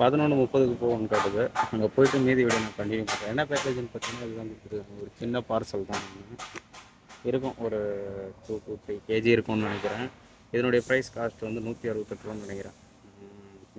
பதினொன்று முப்பதுக்கு போகணும்னு காட்டுது. அங்கே போயிட்டு மீதி வீடியோ நான் கண்டினியூ பண்ணுறேன் என்ன பேக்கேஜ்னு பார்த்தீங்கன்னா இதுதான் கொடுத்துருக்காங்க ஒரு சின்ன பார்சல் தான். இருக்கும். ஒரு டூ டூ த்ரீ கேஜி இருக்கும்னு நினைக்கிறேன். இதனுடைய ப்ரைஸ் காஸ்ட் வந்து நூற்றி அறுபத்தெட்டு ரூபான்னு நினைக்கிறேன்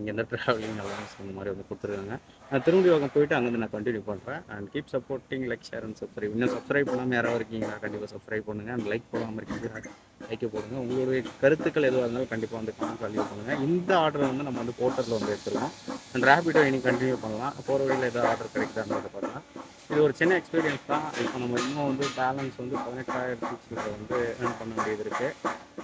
இந்த ட்ராவலிங் அலவன்ஸ் இந்த மாதிரி வந்து கொடுத்துருக்காங்க. நான் திரும்பி பக்கம் போயிட்டு அங்கேருந்து நான் கண்டினியூ பண்ணுறேன் and keep supporting like share and subscribe இன்னும் சப்ஸ்கிரைப் பண்ணாமல் யாராவது இருக்கீங்களா கண்டிப்பாக சப்ஸ்கிரைப் பண்ணுங்கள் அண்ட் லைக் போடாமல் இருக்கீங்களா? லைக்கை போடுங்க. உங்களுடைய கருத்துக்கள் எதுவாக இருந்தாலும் கண்டிப்பாக வந்து கமெண்ட் கல்வி பண்ணுங்கள் இந்த ஆர்டர் வந்து நம்ம வந்து போர்ட்டலில் வந்து எடுத்துருவோம். அண்ட் ரேபிடோ இனி கண்டினியூ பண்ணலாம். போகிற வழியில் ஏதாவது ஆர்டர் கிடைக்குதான்றதை பார்க்கலாம். இது ஒரு சின்ன எக்ஸ்பீரியன்ஸ் தான். இப்போ நம்ம இன்னும் வந்து பேலன்ஸ் வந்து பதினெட்டாயிரத்தி வந்து ஏர்ன் பண்ண வேண்டியது இருக்குது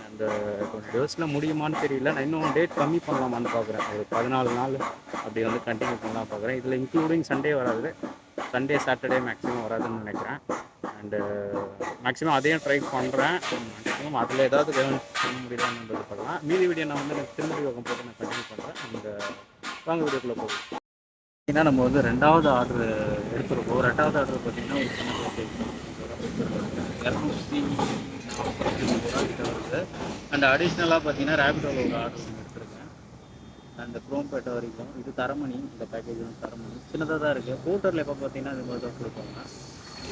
அந்த uh, கொஞ்சம் டேஸில் முடியுமான்னு தெரியல. நான் இன்னும் டேட் கம்மி பண்ணலாமான்னு பார்க்குறேன். ஒரு பதினாலு நாள் அப்படி வந்து கண்டினியூ பண்ணலாம் பார்க்குறேன். இதில் இன்க்ளூடிங் சண்டே வராது. சண்டே சாட்டர்டே மேக்ஸிமம் வராதுன்னு நினைக்கிறேன். அண்டு மேக்ஸிமம் uh, அதையும் ட்ரை பண்ணுறேன் மேக்ஸிமம் அதில் ஏதாவது ஏர்ன் பண்ண முடியலான்றது பண்ணலாம். மீதி வீடியோ நான் வந்து எனக்கு திரும்பி பக்கம் போட்டு நான் கண்டினியூ பண்ணுறேன் அந்த வாங்க வீடியோக்குள்ளே போகும் பார்த்தீங்கன்னா நம்ம வந்து ரெண்டாவது ஆர்டர் எடுத்துருக்கோம். ரெண்டாவது ஆர்டர் பார்த்தீங்கன்னா ஒரு சின்ன பேக்கேஜ் இரநூத்தி கிட்ட வருது அண்ட் அடிஷ்னலாக பார்த்தீங்கன்னா ரேபிடோவில் ஒரு ஆர்டர் ஒன்று எடுத்துருக்கேன். அந்த குரோம்பேட்டை வரைக்கும். இது தரமணி. இந்த பேக்கேஜ் வந்து தரமணி. சின்னதாக தான் இருக்குது ஸ்கூட்டரில் எப்போ பார்த்தீங்கன்னா இது மாதிரி தான் கொடுப்பாங்க.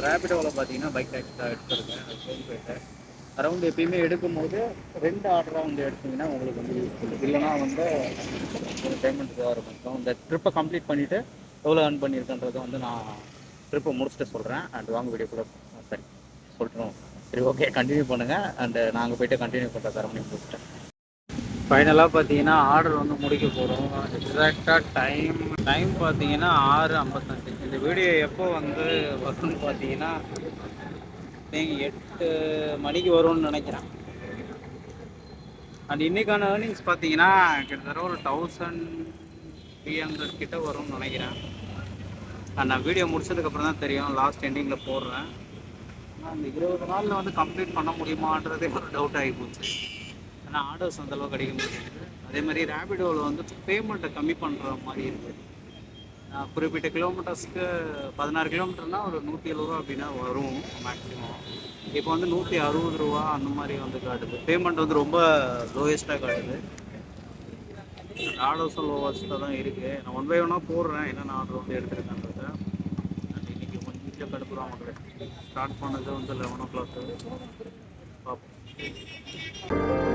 ரேபிடோவில் பார்த்தீங்கன்னா பைக் டேக்ஸி தான் எடுத்திருக்கேன். அது குரோம்பேட்டை அரௌண்ட் எப்பயுமே எடுக்கும்போது ரெண்டு ஆர்டராக வந்து எடுத்தீங்கன்னா உங்களுக்கு வந்து யூஸ்ஃபுல் இல்லைனா வந்து ஒரு பேமெண்ட் இதுவாக இருக்கும். இந்த ட்ரிப்பை கம்ப்ளீட் பண்ணிவிட்டு எவ்வளோ ஏர்ன் பண்ணியிருக்கன்றதை வந்து நான் ட்ரிப்பை முடிச்சுட்டு சொல்கிறேன் அண்ட் வாங்க வீடியோக்குள்ளே சரி. சொல்கிறோம் சரி ஓகே கண்டினியூ பண்ணுங்கள் அண்டு நாங்கள் போய்ட்டு கண்டினியூ பண்ணுற முடியும் முடிச்சுட்டேன். ஃபைனலாக பார்த்தீங்கன்னா ஆர்டர் வந்து முடிக்க போகிறோம் எக்ஸாக்டாக டைம் டைம் பார்த்தீங்கன்னா ஆறு ஐம்பத்தஞ்சு. இந்த வீடியோ எப்போ வந்து வரும்னு பார்த்தீங்கன்னா நீங்கள் எட்டு மணிக்கு வரும்னு நினைக்கிறேன். அண்ட் இன்னைக்கான ஏர்னிங்ஸ் பார்த்தீங்கன்னா கிட்டத்தட்ட ஒரு தௌசண்ட் த்ரீ ஹண்ட்ரட் கிட்ட வரும்னு நினைக்கிறேன். அண்ட் நான் வீடியோ முடிச்சதுக்கப்புறம் தான் தெரியும். லாஸ்ட் எண்டிங்கில் போடுறேன். ஆனால் அந்த இருபது நாளில் வந்து கம்ப்ளீட் பண்ண முடியுமான்றதே ஒரு டவுட் ஆகி போச்சு. ஏன்னா ஆர்டர்ஸ் அந்த அளவுக்கு கிடைக்க முடியாது அதே மாதிரி ரேபிடோவில் வந்து பேமெண்ட்டை கம்மி பண்ணுற மாதிரி இருக்குது நான் குறிப்பிட்ட கிலோமீட்டர்ஸ்க்கு பதினாறு கிலோமீட்டர்னால் ஒரு நூற்றி எழுபது ரூபா அப்படின்னா வரும் மேக்ஸிமம் இப்போ வந்து நூற்றி அறுபது ரூபா அந்த மாதிரி வந்து காட்டுது. பேமெண்ட் வந்து ரொம்ப லோயஸ்ட்டாக காட்டுது. ஆர்டர்ஸும் லோவஸ்ட்டாக தான் இருக்குது நான் ஒன் பை ஒன்னாக போடுறேன். என்னென்ன ஆர்டர் வந்து எடுத்துருக்கேன்றத. கொஞ்சம் இன்னைக்கு கொஞ்சம் கடுப்புறான் ஸ்டார்ட் பண்ணது வந்து லெவன் ஓ கிளாக்கு பார்ப்போம்